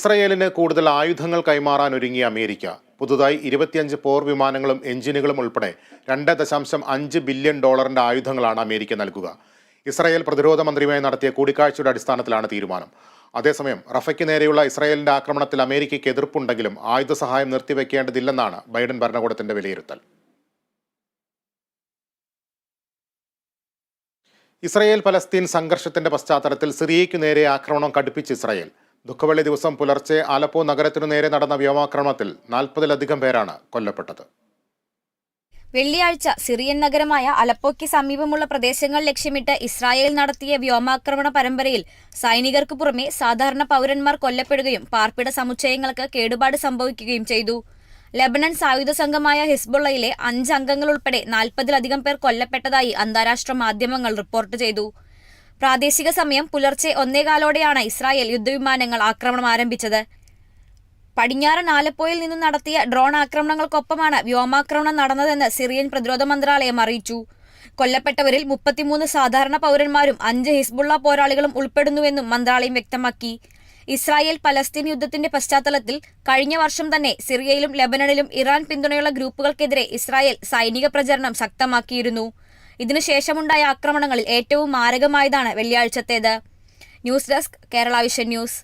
ഇസ്രയേലിന് കൂടുതൽ ആയുധങ്ങൾ കൈമാറാൻ ഒരുങ്ങിയ അമേരിക്ക പുതുതായി ഇരുപത്തിയഞ്ച് പോർ വിമാനങ്ങളും എഞ്ചിനുകളും ഉൾപ്പെടെ രണ്ട് ദശാംശം അഞ്ച് ബില്യൺ ഡോളറിന്റെ ആയുധങ്ങളാണ് അമേരിക്ക നൽകുക. ഇസ്രായേൽ പ്രതിരോധ മന്ത്രിയുമായി നടത്തിയ കൂടിക്കാഴ്ചയുടെ അടിസ്ഥാനത്തിലാണ് തീരുമാനം. അതേസമയം റഫയ്ക്ക് നേരെയുള്ള ഇസ്രായേലിന്റെ ആക്രമണത്തിൽ അമേരിക്കയ്ക്ക് എതിർപ്പുണ്ടെങ്കിലും ആയുധ സഹായം നിർത്തിവെക്കേണ്ടതില്ലെന്നാണ് ബൈഡൻ ഭരണകൂടത്തിന്റെ വിലയിരുത്തൽ. ഇസ്രയേൽ പലസ്തീൻ സംഘർഷത്തിന്റെ പശ്ചാത്തലത്തിൽ സിറിയയ്ക്കു നേരെ ആക്രമണം കടുപ്പിച്ച് ഇസ്രായേൽ. ദുഃഖവെള്ളി ദിവസം പുലർച്ചെ ആലപ്പോ നഗരത്തിനു നേരെ നടന്ന വ്യോമാക്രമണത്തിൽ നാൽപ്പതിലധികം പേരാണ് കൊല്ലപ്പെട്ടത്. വെള്ളിയാഴ്ച സിറിയൻ നഗരമായ അലപ്പോയ്ക്ക് സമീപമുള്ള പ്രദേശങ്ങൾ ലക്ഷ്യമിട്ട് ഇസ്രായേൽ നടത്തിയ വ്യോമാക്രമണ പരമ്പരയിൽ സൈനികർക്ക് പുറമെ സാധാരണ പൗരന്മാർ കൊല്ലപ്പെടുകയും പാർപ്പിട സമുച്ചയങ്ങൾക്ക് കേടുപാട് സംഭവിക്കുകയും ചെയ്തു. ലബനൻ സായുധ സംഘമായ ഹിസ്ബുള്ളയിലെ അഞ്ച് അംഗങ്ങൾ ഉൾപ്പെടെ നാൽപ്പതിലധികം പേർ കൊല്ലപ്പെട്ടതായി അന്താരാഷ്ട്ര മാധ്യമങ്ങൾ റിപ്പോർട്ട് ചെയ്തു. പ്രാദേശിക സമയം പുലർച്ചെ ഒന്നേകാലോടെയാണ് ഇസ്രായേൽ യുദ്ധവിമാനങ്ങൾ ആക്രമണം ആരംഭിച്ചത്. പടിഞ്ഞാറൻ ആലപ്പോയിൽ നിന്നും നടത്തിയ ഡ്രോൺ ആക്രമണങ്ങൾക്കൊപ്പമാണ് വ്യോമാക്രമണം നടന്നതെന്ന് സിറിയൻ പ്രതിരോധ മന്ത്രാലയം അറിയിച്ചു. കൊല്ലപ്പെട്ടവരിൽ മുപ്പത്തിമൂന്ന് സാധാരണ പൗരന്മാരും അഞ്ച് ഹിസ്ബുള്ള പോരാളികളും ഉൾപ്പെടുന്നുവെന്നും മന്ത്രാലയം വ്യക്തമാക്കി. ഇസ്രായേൽ പലസ്തീൻ യുദ്ധത്തിന്റെ പശ്ചാത്തലത്തിൽ കഴിഞ്ഞ വർഷം തന്നെ സിറിയയിലും ലെബനണിലും ഇറാൻ പിന്തുണയുള്ള ഗ്രൂപ്പുകൾക്കെതിരെ ഇസ്രായേൽ സൈനിക പ്രചരണം ശക്തമാക്കിയിരുന്നു. ഇതിനുശേഷമുണ്ടായ ആക്രമണങ്ങളിൽ ഏറ്റവും മാരകമായതാണ് വെള്ളിയാഴ്ചത്തേത്. News desk Kerala Vision News.